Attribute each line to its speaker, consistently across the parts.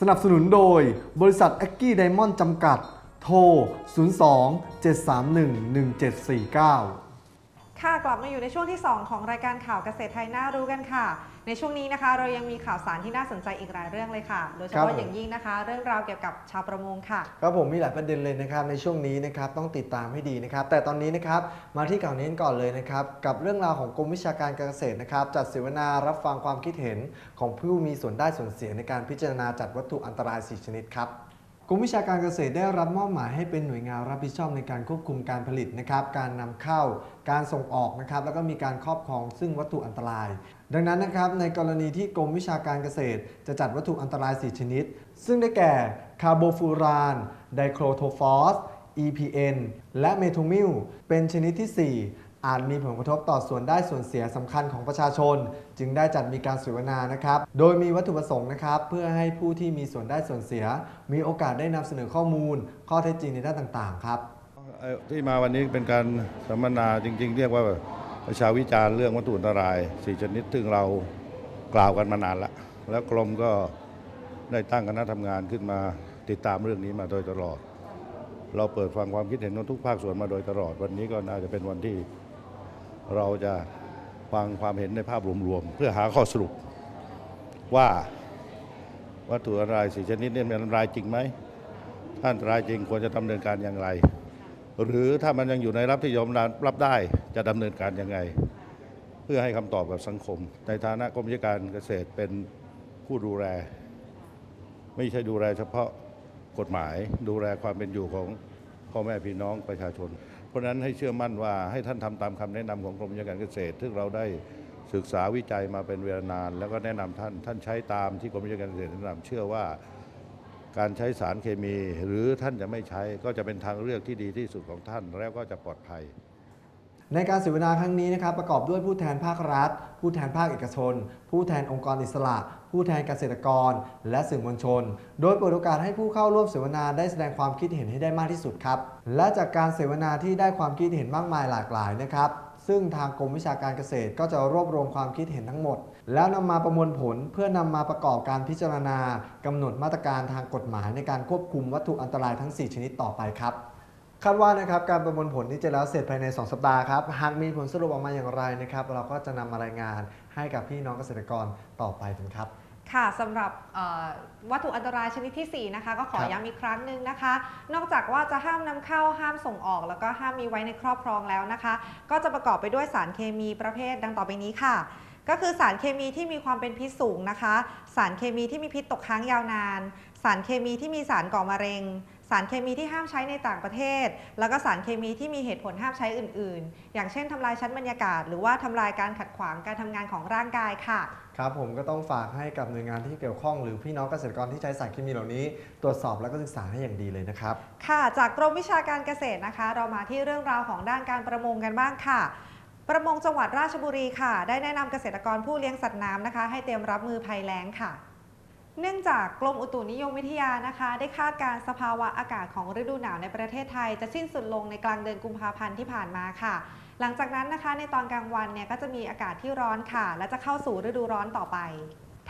Speaker 1: สนับสนุนโดยบริษัทแอคกี้ไดมอนด์จำกัด โทร 02 731 1749
Speaker 2: ค่ะกลับมาอยู่ในช่วงที่ 2 ของรายการข่าวเกษตรไทยน่ารู้กันค่ะ ในช่วงนี้นะคะ เรายังมีข่าวสารที่น่าสนใจอีกหลายเรื่องเลยค่ะ โดยเฉ
Speaker 1: ครับ
Speaker 2: พาะ
Speaker 1: ผม
Speaker 2: อย่างยิ่งนะคะ เรื่องราวเกี่ยวกับชาวประมงค่ะ
Speaker 1: ครับผมมีหลายประเด็นเลยนะครับในช่วงนี้นะครับต้องติดตามให้ดีนะครับ แต่ตอนนี้นะครับมาที่ข่าวนี้ก่อนเลยนะครับกับเรื่องราวของกรมวิชาการการเกษตรนะครับจัดเสวนารับฟังความคิดเห็นของผู้มีส่วนได้ส่วนเสียในการพิจารณาจัดวัตถุอันตราย 4 ชนิดครับกรมวิชาการเกษตรได้รับมอบหมายให้เป็นหน่วยงานรับผิดชอบในการควบคุมการผลิตนะครับ การนำเข้า การส่งออกนะครับ แล้วก็มีการครอบครองซึ่งวัตถุอันตราย ดังนั้นนะครับในกรณีที่กรมวิชาการเกษตร จะจัดวัตถุอันตราย 4 ชนิด ซึ่งได้แก่คาร์โบฟูรานไดโครโทฟอส EPN และเมโทมิลเป็นชนิดที่ 4 อาจมีผลกระทบต่อส่วนได้ส่วนเสียสำคัญของประชาชน จึงได้จัดมีการเสวนานะครับ โดยมีวัตถุประสงค์นะครับ เพื่อให้ผู้ที่มีส่วนได้ส่วนเสีย มีโอกาสได้นำเสนอข้อมูล ข้อเท็จจริงในด้านต่างๆ ครับ
Speaker 3: ที่มาวันนี้เป็นการสัมมนาจริง ๆ เรียกว่า ประชาวิจารณ์เรื่องวัตถุอันตรายสี่ชนิดซึ่งเรากล่าวกันมานานแล้วแล้วกรมก็ได้ตั้งคณะทำงานขึ้นมาติดตามเรื่องนี้มาโดยตลอด เราเปิดฟังความคิดเห็นของทุกภาคส่วนมาโดยตลอด วันนี้ก็น่าจะเป็นวันที่เราจะฟังความเห็นในภาพรวมๆเพื่อหาข้อสรุปว่าวัตถุอันตรายสี่ชนิดนี้เป็นอันตรายจริงไหมถ้าอันตรายจริงควรจะดำเนินการอย่างไร หรือถ้ามันยังอยู่ในรับที่ยอมรับได้จะดำเนินการยังไง เพื่อให้คำตอบกับสังคม ในฐานะกรมวิชาการเกษตรเป็นผู้ดูแล ไม่ใช่ดูแลเฉพาะกฎหมาย ดูแลความเป็นอยู่ของพ่อแม่พี่น้องประชาชน เพราะฉะนั้นให้เชื่อมั่นว่าให้ท่านทำตามคำแนะนำของกรมวิชาการเกษตรซึ่งเราได้ศึกษาวิจัยมาเป็นเวลานาน แล้วก็แนะนำท่านท่านใช้ตามที่กรมวิชาการเกษตรแนะนำเชื่อว่า การใช้สารเคมี หรือท่านจะไม่ใช้ก็จะเป็นทางเลือกที่ดีที่สุดของท่าน แล้วก็จะปลอดภัย
Speaker 1: ในการเสวนาครั้งนี้นะครับประกอบด้วยผู้แทนภาครัฐ ผู้แทนภาคเอกชน ผู้แทนองค์กรอิสระ ผู้แทนเกษตรกร และสื่อมวลชน โดยเปิดโอกาสให้ผู้เข้าร่วมเสวนาได้แสดงความคิดเห็นให้ได้มากที่สุดครับ และจากการเสวนาที่ได้ความคิดเห็นมากมายหลากหลายนะครับ ซึ่งทางกรมวิชาการเกษตรก็จะรวบรวมความคิดเห็นทั้งหมด แล้วนำมาประมวลผลเพื่อนำมาประกอบการพิจารณากำหนดมาตรการทางกฎหมายในการควบคุมวัตถุอันตรายทั้ง 4 ชนิดต่อไปครับคาดว่านะครับการประมวลผลนี้จะแล้วเสร็จภายใน 2 สัปดาห์ครับหากมีผลสรุปออกมาอย่างไรนะครับ เราก็จะนำมารายงานให้กับพี่น้องเกษตรกรต่อไปกันครับ
Speaker 2: ค่ะสำหรับเอ่อวัตถุอันตรายชนิดที่ 4 นะคะ ก็ขอ
Speaker 1: ครับ
Speaker 2: ย้ำอีกครั้งหนึ่งนะคะ นอกจากว่าจะห้ามนำเข้าห้ามส่งออก แล้วก็ห้ามมีไว้ในครอบครองแล้วนะคะ ก็จะประกอบไปด้วยสารเคมีประเภทดังต่อไปนี้ค่ะ ก็คือสารเคมีที่มีความเป็นพิษสูงนะคะ สารเคมีที่มีพิษตกค้างยาวนาน สารเคมีที่มีสารก่อมะเร็ง สารเคมีที่ห้ามใช้ในต่างประเทศ แล้วก็สารเคมีที่มีเหตุผลห้ามใช้อื่น ๆ อย่างเช่นทำลายชั้นบรรยากาศ หรือว่าทำลายการขัดขวางการทำงานของร่างกายค่ะ
Speaker 1: ครับผมก็ต้องฝากให้กับหน่วยงานที่เกี่ยวข้องหรือพี่น้องเกษตรกรที่ใช้สารเคมีเหล่านี้ ตรวจสอบและก็ศึกษาให้อย่างดีเลยนะครับ
Speaker 2: ค่ะ จากกรมวิชาการเกษตรนะคะ เรามาที่เรื่องราวของด้านการประมงกันบ้างค่ะ ประมงจังหวัดราชบุรีค่ะ ได้แนะนำเกษตรกรผู้เลี้ยงสัตว์น้ำนะคะ ให้เตรียมรับมือภัยแล้งค่ะเนื่องจากกรมอุตุนิยมวิทยานะคะ ได้คาดการณ์สภาวะอากาศของฤดูหนาวในประเทศไทย จะสิ้นสุดลงในกลางเดือนกุมภาพันธ์ที่ผ่านมาค่ะ หลังจากนั้นนะคะในตอนกลางวันเนี่ยก็จะมีอากาศที่ร้อนค่ะ และจะเข้าสู่ฤดูร้อนต่อไป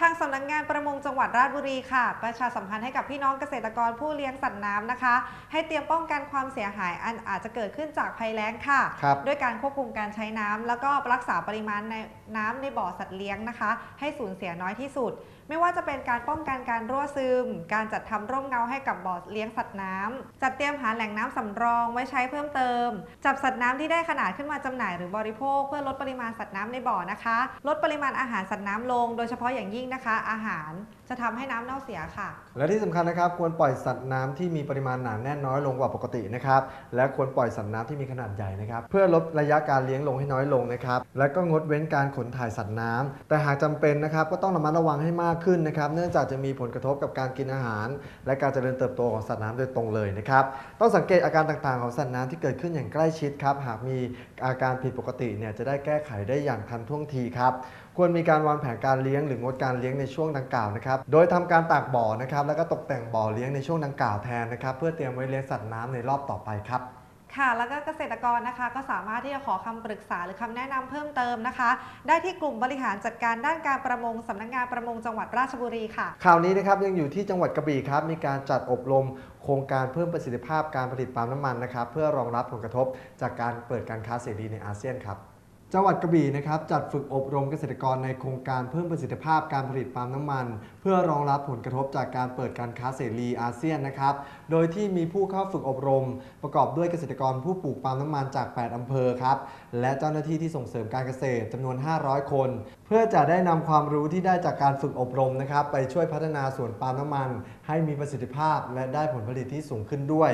Speaker 2: ทางสำนักงานประมงจังหวัดราชบุรีค่ะ ประชาสัมพันธ์ให้กับพี่น้องเกษตรกรผู้เลี้ยงสัตว์น้ำนะคะ ให้เตรียมป้องกันความเสียหายอันอาจจะเกิดขึ้นจากภัยแล้งค่ะ
Speaker 1: ครับ
Speaker 2: ด้วยการควบคุมการใช้น้ำแล้วก็รักษาปริมาณในน้ำในบ่อสัตว์เลี้ยงนะคะ ให้สูญเสียน้อยที่สุด ไม่ว่าจะเป็นการป้องกันการรั่วซึม การจัดทำร่มเงาให้กับบ่อเลี้ยงสัตว์น้ำ จัดเตรียมหาแหล่งน้ำสำรองไว้ใช้เพิ่มเติม จับสัตว์น้ำที่ได้ขนาดขึ้นมาจำหน่ายหรือบริโภค เพื่อลดปริมาณสัตว์น้ำในบ่อนะคะ ลดปริมาณอาหารสัตว์น้ำลง โดยเฉพาะอย่างยิ่งนะคะ อาหารจะทำให้น้ำเน่าเสียค่ะ
Speaker 1: และที่สำคัญนะครับควรปล่อยสัตว์น้ำที่มีปริมาณหนาแน่นน้อยลงกว่าปกตินะครับและควรปล่อยสัตว์น้ำที่มีขนาดใหญ่นะครับเพื่อลดระยะการเลี้ยงลงให้น้อยลงนะครับและก็งดเว้นการขนถ่ายสัตว์น้ำแต่หากจำเป็นนะครับก็ต้องระมัดระวังให้มากขึ้นนะครับ เนื่องจากจะมีผลกระทบกับการกินอาหาร และการเจริญเติบโตของสัตว์น้ำโดยตรงเลยนะครับ ต้องสังเกตอาการต่างๆของสัตว์น้ำที่เกิดขึ้นอย่างใกล้ชิดครับ หากมีอาการผิดปกติเนี่ยจะได้แก้ไขได้อย่างทันท่วงทีครับควรมีการวางแผนการเลี้ยงหรืองดการเลี้ยงในช่วงดังกล่าวนะครับ โดยทำการตากบ่อนะครับ แล้วก็ตกแต่งบ่อเลี้ยงในช่วงดังกล่าวแทนนะครับ เพื่อเตรียมไว้เลี้ยงสัตว์น้ำในรอบต่อไปครับ
Speaker 2: ค่ะ แล้วก็เกษตรกรนะคะ ก็สามารถที่จะขอคำปรึกษาหรือคำแนะนำเพิ่มเติมนะคะ ได้ที่กลุ่มบริหารจัดการด้านการประมงสำนักงานประมงจังหวัดราชบุรีค่ะ
Speaker 1: ข่าวนี้นะครับยังอยู่ที่จังหวัดกระบี่ครับ มีการจัดอบรมโครงการเพิ่มประสิทธิภาพการผลิตปาล์มน้ำมันนะครับ เพื่อรองรับผลกระทบจากการเปิดการค้าเสรีในอาเซียนครับ จังหวัดกระบี่นะครับจัดฝึกอบรมเกษตรกรในโครงการเพิ่มประสิทธิภาพการผลิตปาล์มน้ำมัน เพื่อรองรับผลกระทบจากการเปิดการค้าเสรีอาเซียนนะครับโดยที่มีผู้เข้าฝึกอบรม ประกอบด้วยเกษตรกรผู้ปลูกปาล์มน้ำมันจาก 8 อำเภอครับและเจ้าหน้าที่ที่ส่งเสริมการเกษตรจำนวน 500 คน เพื่อจะได้นำความรู้ที่ได้จากการฝึกอบรมนะครับไปช่วยพัฒนาสวนปาล์มน้ำมัน ให้มีประสิทธิภาพ และได้ผลผลิตที่สูงขึ้นด้วย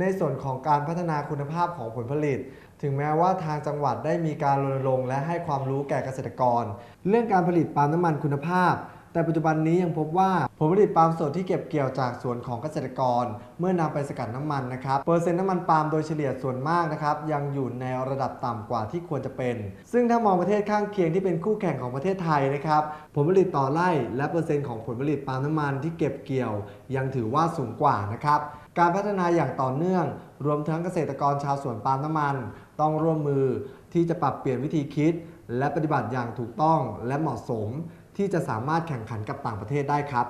Speaker 1: ในส่วนของการพัฒนาคุณภาพของผลผลิต ถึงแม้ว่าทางจังหวัดได้มีการรณรงค์และให้ความรู้แก่เกษตรกร เรื่องการผลิตปาล์มน้ำมันคุณภาพ แต่ปัจจุบันนี้ยังพบว่าผลผลิตปาล์มสดที่เก็บเกี่ยวจากสวนของเกษตรกร เมื่อนำไปสกัดน้ำมันนะครับเปอร์เซ็นต์น้ำมันปาล์มโดยเฉลี่ยส่วนมากนะครับยังอยู่ในระดับต่ำกว่าที่ควรจะเป็น ซึ่งถ้ามองประเทศข้างเคียงที่เป็นคู่แข่งของประเทศไทยนะครับผลผลิตต่อไร่และเปอร์เซ็นต์ของผลผลิตปาล์มน้ำมันที่เก็บเกี่ยว ยังถือว่าสูงกว่านะครับการพัฒนาอย่างต่อเนื่อง รวมทั้งเกษตรกรชาวสวนปาล์มน้ำมัน ต้องร่วมมือที่จะปรับเปลี่ยนวิธีคิด และปฏิบัติอย่างถูกต้องและเหมาะสม ที่จะสามารถแข่งขันกับต่างประเทศได้ครับ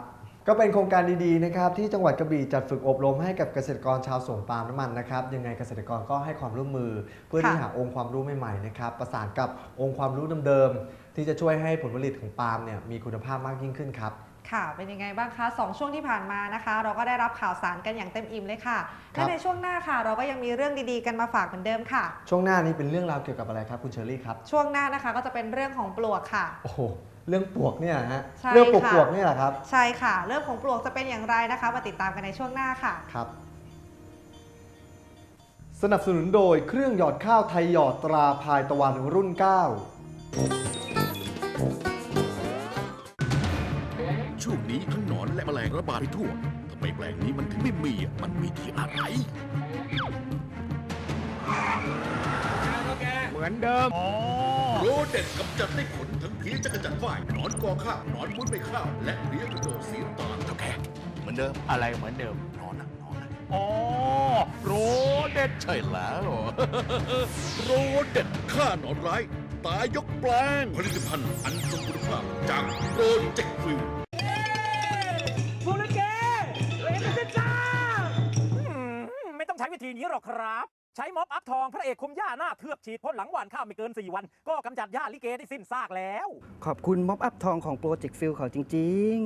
Speaker 1: ก็เป็นโครงการดีๆนะครับ ที่จังหวัดกระบี่จัดฝึกอบรมให้กับเกษตรกรชาวสวนปาล์มน้ำมันนะครับยังไงเกษตรกรก็ให้ความร่วมมือ เพื่อที่
Speaker 2: ค่ะ
Speaker 1: หาองค์ความรู้ใหม่ๆนะครับประสานกับองค์ความรู้เดิมๆที่จะช่วยให้ผลผลิตของปาล์มเนี่ยมีคุณภาพมากยิ่งขึ้นครับ
Speaker 2: ค่ะ เป็นยังไงบ้างคะสองช่วงที่ผ่านมานะคะ เราก็ได้รับข่าวสารกันอย่างเต็มอิ่มเลยค่ะ
Speaker 1: ครั
Speaker 2: และ
Speaker 1: บ
Speaker 2: ในช่วงหน้าค่ะ เราก็ยังมีเรื่องดีๆ กันมาฝากเหมือนเดิมค่ะ
Speaker 1: ช่วงหน้านี้เป็นเรื่องราวเกี่ยวกับอะไรครับคุณเชอรี่ครับ
Speaker 2: ช่วงหน้านะคะก็จะเป็นเรื่องของปลวกค่ะ
Speaker 1: โอ้โห เรื่องปลวกเนี่ยฮะ
Speaker 2: ใช่
Speaker 1: เรื่องปลวก
Speaker 2: ค่ะ
Speaker 1: ปลวกเนี่ยเหรอครับ
Speaker 2: ใช่ค่ะ เรื่องของปลวกจะเป็นอย่างไรนะคะมาติดตามกันในช่วงหน้าค่ะ
Speaker 1: ครับ สนับสนุนโดยเครื่องหยอดข้าวไทยหยอดตราพายตะวันรุ่น
Speaker 4: ช่วงนี้ทั้งหนอนและแมลงระบาดไปทั่วทำไมแปลงนี้มันถึงไม่มีอะมันมีที่อะไร
Speaker 5: เหมือนเดิม
Speaker 4: โรเด็ดกำจัดได้ผลทั้งเพลี้ยจักรจันทร์ฝ้ายหนอนกอข้าวหนอนมุดไปข้าว และเพลี้ยกระโดดสีน้ำตาลเท่าแก่เหมือนเดิม
Speaker 5: อะไรเหมือนเดิม
Speaker 4: นอนนะนอนนะ
Speaker 5: อ๋อโรเด็ด
Speaker 4: ใช่แล้ว โรเด็ดฆ่าหนอนร้าย ตายยกแปลงผลิตภัณฑ์อันทรงคุณภาพจากโรเจ็กฟิล
Speaker 5: วิธีนี้หรอกครับ ใช้ม็อบอัพทองพระเอกคุมหญ้าหน้าเทือกฉีดพ่นหลังหวานข้าวไม่เกิน 4 วัน ก็กำจัดหญ้าลิเกได้สิ้นซากแล้ว
Speaker 6: ขอบคุณม็อบอัพทองของโปรเจกต์ฟิลเขาจริงๆ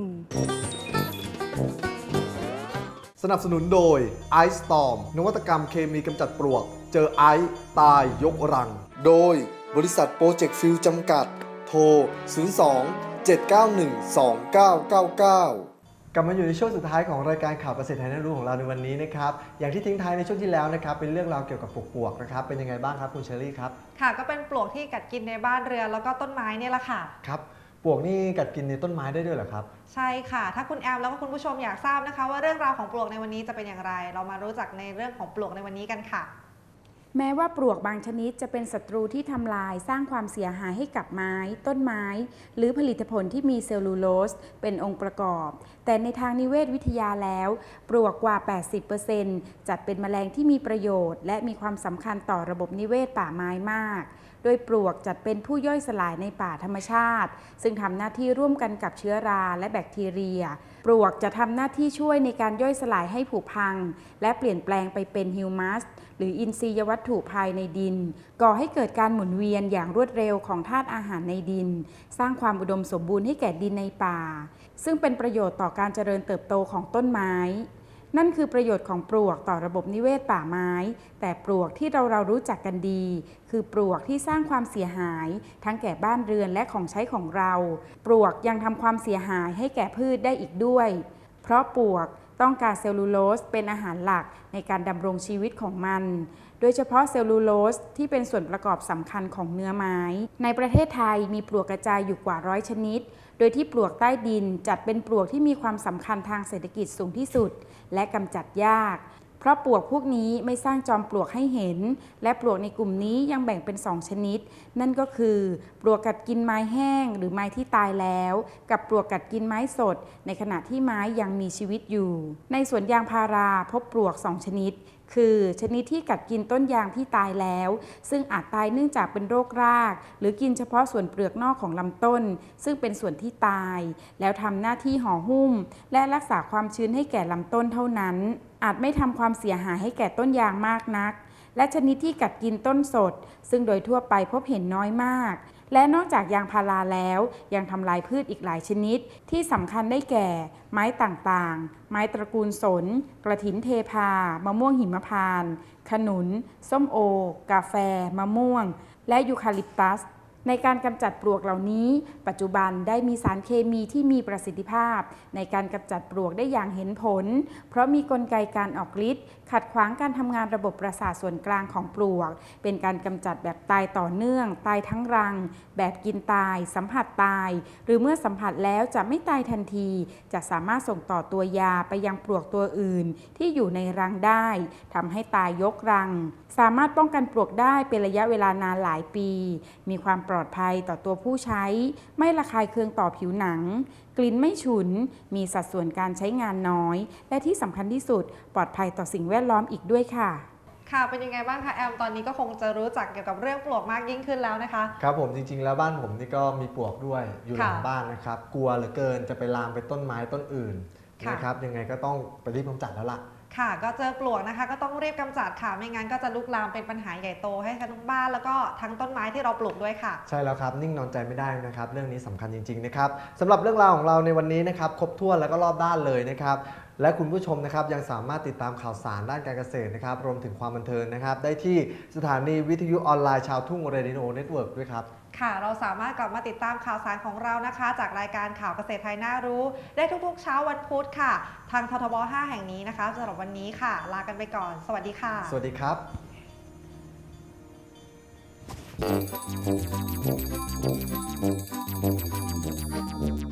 Speaker 1: 9สนับสนุนโดย Ice Storm นวัตกรรมเคมีกำจัดปลวก เจอไอซ์ตายยกรัง โดยบริษัทโปรเจกต์ฟิลจำกัด โทร 02 791 2999ก ลับมาอยู่ในช่วงสุดท้ายของรายการข่าวเกษตรไทยน่ารู้ของเราในวันนี้นะครับ อย่างที่ทิ้งท้ายในช่วงที่แล้วนะครับ เป็นเรื่องราวเกี่ยวกับปลวกๆนะครับ เป็นยังไงบ้างครับคุณเชอรี่ครับ
Speaker 2: ค่ะก็เป็นปลวกที่กัดกินในบ้านเรือนแล้วก็ต้นไม้เนี่ยแหละค่ะ
Speaker 1: ครับปลวกนี่กัดกินในต้นไม้ได้ด้วยเหรอครับ
Speaker 2: ใช่ค่ะ ถ้าคุณแอมแล้วก็คุณผู้ชมอยากทราบนะคะ ว่าเรื่องราวของปลวกในวันนี้จะเป็นอย่างไร เรามารู้จักในเรื่องของปลวกในวันนี้กันค่ะ
Speaker 7: แม้ว่าปลวกบางชนิดจะเป็นศัตรูที่ทำลายสร้างความเสียหายให้กับไม้ ต้นไม้ หรือผลิตผลที่มีเซลลูโลสเป็นองค์ประกอบ แต่ในทางนิเวศวิทยาแล้ว ปลวกกว่า 80%จัดเป็นแมลงที่มีประโยชน์ และมีความสำคัญต่อระบบนิเวศป่าไม้มาก โดยปลวกจัดเป็นผู้ย่อยสลายในป่าธรรมชาติ ซึ่งทำหน้าที่ร่วมกันกับเชื้อราและแบคทีเรีย ปลวกจะทำหน้าที่ช่วยในการย่อยสลายให้ผุพัง และเปลี่ยนแปลงไปเป็นฮิวมัส หรืออินทรียวัตถุภายในดิน ก่อให้เกิดการหมุนเวียนอย่างรวดเร็วของธาตุอาหารในดิน สร้างความอุดมสมบูรณ์ให้แก่ดินในป่า ซึ่งเป็นประโยชน์ต่อการเจริญเติบโตของต้นไม้ นั่นคือประโยชน์ของปลวกต่อระบบนิเวศป่าไม้ แต่ปลวกที่เราเรารู้จักกันดี คือปลวกที่สร้างความเสียหาย ทั้งแก่บ้านเรือนและของใช้ของเรา ปลวกยังทำความเสียหายให้แก่พืชได้อีกด้วย เพราะปลวก ต้องการเซลลูโลสเป็นอาหารหลักในการดำรงชีวิตของมัน โดยเฉพาะเซลลูโลสที่เป็นส่วนประกอบสำคัญของเนื้อไม้ ในประเทศไทยมีปลวกกระจายอยู่กว่าร้อยชนิด โดยที่ปลวกใต้ดินจัดเป็นปลวกที่มีความสำคัญทางเศรษฐกิจสูงที่สุด และกำจัดยาก เพราะปลวกพวกนี้ไม่สร้างจอมปลวกให้เห็น และปลวกในกลุ่มนี้ยังแบ่งเป็น 2 ชนิด นั่นก็คือ ปลวกกัดกินไม้แห้งหรือไม้ที่ตายแล้ว กับปลวกกัดกินไม้สด ในขณะที่ไม้ยังมีชีวิตอยู่ ในสวนยางพาราพบปลวก 2 ชนิด คือชนิดที่กัดกินต้นยางที่ตายแล้ว ซึ่งอาจตายเนื่องจากเป็นโรคราก หรือกินเฉพาะส่วนเปลือกนอกของลำต้น ซึ่งเป็นส่วนที่ตาย แล้วทำหน้าที่ห่อหุ้ม และรักษาความชื้นให้แก่ลำต้นเท่านั้น อาจไม่ทำความเสียหายให้แก่ต้นยางมากนัก และชนิดที่กัดกินต้นสด ซึ่งโดยทั่วไปพบเห็นน้อยมาก และนอกจากยางพาราแล้ว ยังทำลายพืชอีกหลายชนิด ที่สำคัญได้แก่ ไม้ต่างๆ ไม้ตระกูลสน กระถินเทพา มะม่วงหิมพานต์ขนุน ส้มโอ กาแฟ มะม่วง และยูคาลิปตัส ในการกำจัดปลวกเหล่านี้ ปัจจุบันได้มีสารเคมีที่มีประสิทธิภาพ ในการกำจัดปลวกได้อย่างเห็นผล เพราะมีกลไกการออกฤทธิ์ขัดขวางการทำงานระบบประสาทส่วนกลางของปลวก เป็นการกำจัดแบบตายต่อเนื่อง ตายทั้งรัง แบบกินตาย สัมผัสตาย หรือเมื่อสัมผัสแล้วจะไม่ตายทันที จะสามารถส่งต่อตัวยาไปยังปลวกตัวอื่น ที่อยู่ในรังได้ทำให้ตายยกรัง สามารถป้องกันปลวกได้เป็นระยะเวลานานหลายปี มีความปลอดภัยต่อตัวผู้ใช้ ไม่ระคายเคืองต่อผิวหนัง กลิ่นไม่ฉุน มีสัดส่วนการใช้งานน้อย และที่สำคัญที่สุด ปลอดภัยต่อสิ่งแวดล้อมอีกด้วยค่ะ
Speaker 2: ค่ะ เป็นยังไงบ้างคะแอม ตอนนี้ก็คงจะรู้จักเกี่ยวกับเรื่องปลวกมากยิ่งขึ้นแล้วนะคะ
Speaker 1: ครับผมจริงๆ แล้วบ้านผมนี่ก็มีปลวกด้วยอยู่หลัง
Speaker 2: ค่ะ
Speaker 1: บ้านนะครับ กลัวเหลือเกินจะไปลามไปต้นไม้ต้นอื่น
Speaker 2: ค่ะ
Speaker 1: นะครับยังไงก็ต้องไปรีบกำจัดแล้วล่ะ
Speaker 2: ค่ะก็เจอปลวกนะคะ ก็ต้องรีบกำจัดค่ะ ไม่งั้นก็จะลุกลามเป็นปัญหาใหญ่โตให้ทั้งบ้านแล้วก็ทั้งต้นไม้ที่เราปลูกด้วยค่ะ
Speaker 1: ใช่แล้วครับ นิ่งนอนใจไม่ได้นะครับ เรื่องนี้สำคัญจริงๆนะครับสำหรับเรื่องราวของเราในวันนี้นะครับครบถ้วนแล้วก็รอบด้านเลยนะครับและคุณผู้ชมนะครับยังสามารถติดตามข่าวสารด้านการเกษตรนะครับรวมถึงความบันเทิงนะครับ ได้ที่สถานีวิทยุออนไลน์ชาวทุ่งเรดิโอเน็ตเวิร์กด้วยครับ
Speaker 2: ค่ะ เราสามารถกลับมาติดตามข่าวสารของเรานะคะ จากรายการข่าวเกษตรไทยน่ารู้ ได้ทุกๆ เช้าวันพุธค่ะ ทางททบ 5 แห่งนี้นะคะสำหรับวันนี้ค่ะ ลากันไปก่อน สวัสดีค่ะ
Speaker 1: สวัสดีครับ
Speaker 4: Thank